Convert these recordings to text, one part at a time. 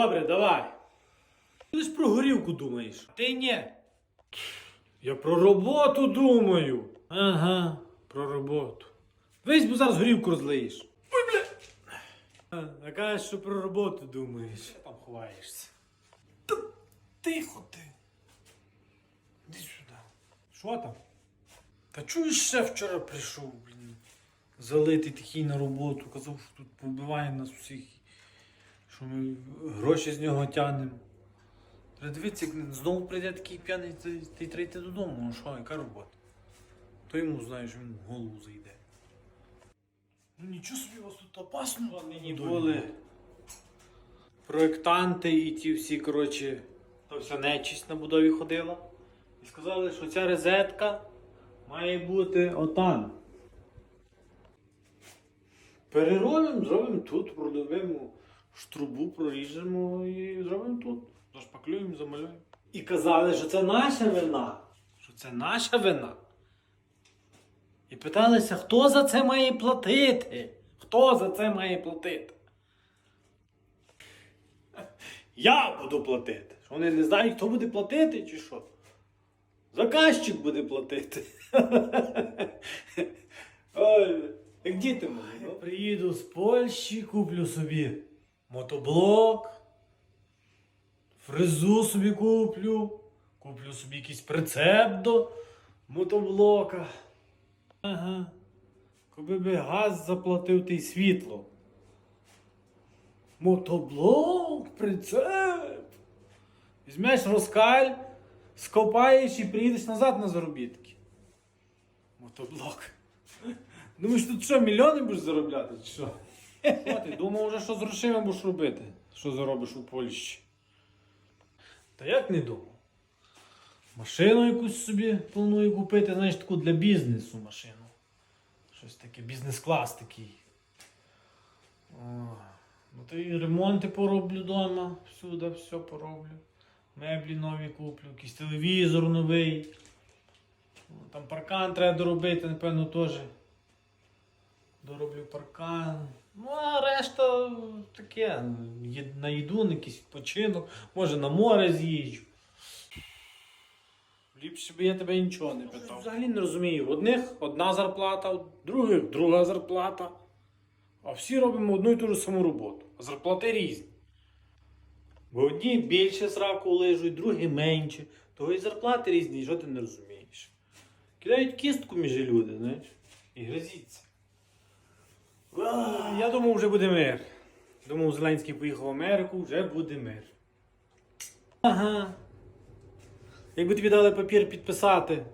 Добре, давай. Ти лиш про горілку думаєш. Ти ні. Я про роботу думаю. Ага, про роботу. Весь бо зараз горілку розлиєш. Ой, бля. А, а кажеш, що про роботу думаєш. Що там ховаєшся? Та тихо ти. Іди сюди. Що там? Та чуєш, ще вчора прийшов, блін. Залитий такий на роботу, казав, що тут побиває нас усіх, що ми гроші з нього тягнемо. Дивитися, як знову прийде такий п'яний, ти, треба додому, ну що, яка робота? То йому знаєш, він в голову зайде. Ну нічого собі у вас тут опасно. Нині були проєктанти і ті всі, коротше, та вся нечисть на будові ходила. І сказали, що ця розетка має бути отам. Переробимо, зробимо тут, продавимо штрубу, проріжемо і зробимо тут. Зашпаклюємо, замалюємо. І казали, що це наша вина. Що це наша вина. І питалися, хто за це має платити? Хто за це має платити? Я буду платити. Що вони не знають, хто буде платити, чи що? Заказчик буде платити. Ой, як діти мої. ну. Приїду з Польщі, куплю собі мотоблок, фрезу собі куплю, куплю собі якийсь прицеп до мотоблока. Ага. Коби би газ заплатив ти світло. Мотоблок, прицеп. Візьмеш розкаль, скопаєш і приїдеш назад на заробітки. Мотоблок. Думаєш, тут що, мільйони будеш заробляти, чи що? О, ти думав вже, що з грошима будеш робити, що заробиш у Польщі. Та як не думав? Машину якусь собі планую купити, знаєш, таку для бізнесу машину. Щось таке, бізнес-клас такий. О, ну то і ремонти пороблю вдома, всюди все пороблю. Меблі нові куплю, якийсь телевізор новий. Там паркан треба доробити, напевно, теж. Дороблю паркан. Ну, а решта таке. На їду, на якийсь відпочинок, може на море з'їжджу. Ліпше б я тебе нічого не питав. Взагалі не розумію. В одних одна зарплата, у других друга зарплата. А всі робимо одну і ту ж саму роботу. А зарплати різні. Бо одні більше сраку лежуть, другі менше. Того і зарплати різні, і що ти не розумієш. Кидають кістку між люди, знаєш, і гризіться. А, Я думав, вже буде мир. Думав, Зеленський поїхав в Америку, вже буде мир. Ага. Якби тобі дали папір підписати,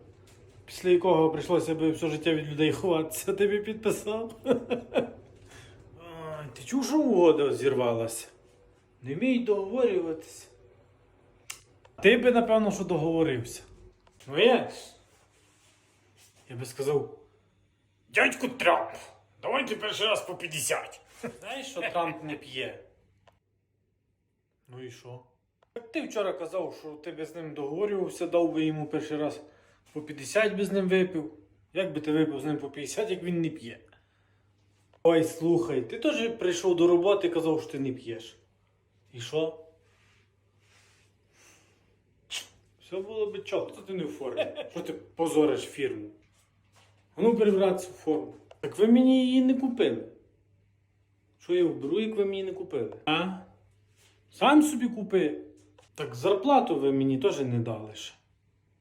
після якого прийшлося б все життя від людей ховатися, ти б підписав. Ай, ти чув, що угода зірвалася? Не вміють договорюватися. Ти би, напевно, що договорився. Ну я. Я би сказав. Дядьку Трамп, давайте перший раз по 50. Знаєш, що Трамп не п'є? Ну і що? Ти вчора казав, що ти би з ним договорювався, дав би йому перший раз по 50 би з ним випив. Як би ти випив з ним по 50, як він не п'є? Ой, слухай, ти теж прийшов до роботи і казав, що ти не п'єш. І що? Все було би чітко, ти не в формі. Що ти позориш фірму? А ну перебратися в форму. Так ви мені її не купили. Що я вберу, як ви мені не купили? А? Сам собі купи. Так зарплату ви мені теж не дали ще.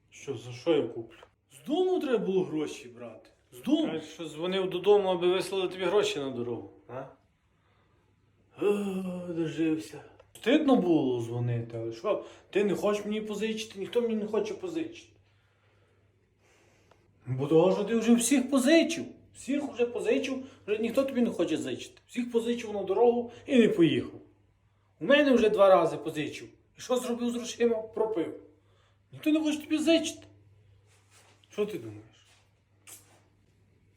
Що, за що я куплю? З дому треба було гроші брати. З дому? Кажеш, що дзвонив додому, аби вислали тобі гроші на дорогу. А? О, дожився. Стидно було дзвонити, але що, ти не хочеш мені позичити, ніхто мені не хоче позичити. Бо того, що ти вже всіх позичив. Всіх вже позичив, вже ніхто тобі не хоче зичити. Всіх позичив на дорогу і не поїхав. У мене вже два рази позичив. І що зробив з грошима? Пропив. Ніхто не хоче тобі зичити. Що ти думаєш?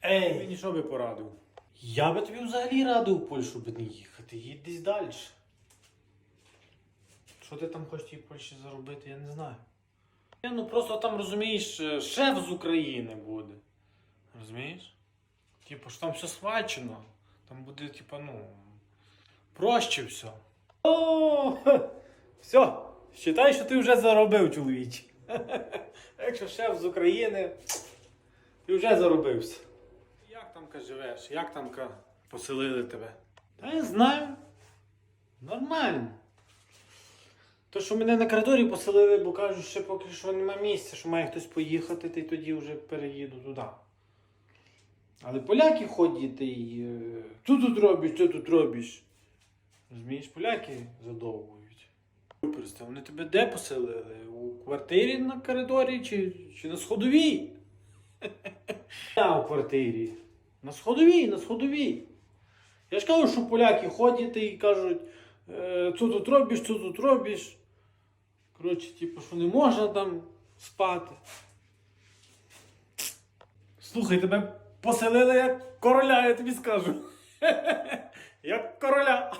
Ей, мені що би порадив? Я би тобі взагалі радив у Польщу би не їхати. Їдь десь далі. Що ти там хочеш в Польщі заробити, я не знаю. Ну просто там розумієш, е, шеф з України буде. Розумієш? Типу, що там все схвачено. Там буде, типу, ну, проще все. О, все, вважай, що ти вже заробив, чоловіче. Якщо шеф з України, ти вже заробився. Як там ка живеш? Як там ка поселили тебе? Та я знаю. Нормально. То, що мене на коридорі поселили, бо кажуть, що поки що нема місця, що має хтось поїхати, й тоді вже переїду туди. Але поляки ходять і е, що тут робиш, що тут робиш. Розумієш, поляки задовбують. Вони тебе де поселили? У квартирі на коридорі чи, чи на сходовій? Я у квартирі. На сходовій, на сходовій. Я ж кажу, що поляки ходять і кажуть, е, що тут робиш, що тут робиш. Коротше, типу, що не можна там спати. Слухай, тебе поселили як короля, я тобі скажу. Як короля.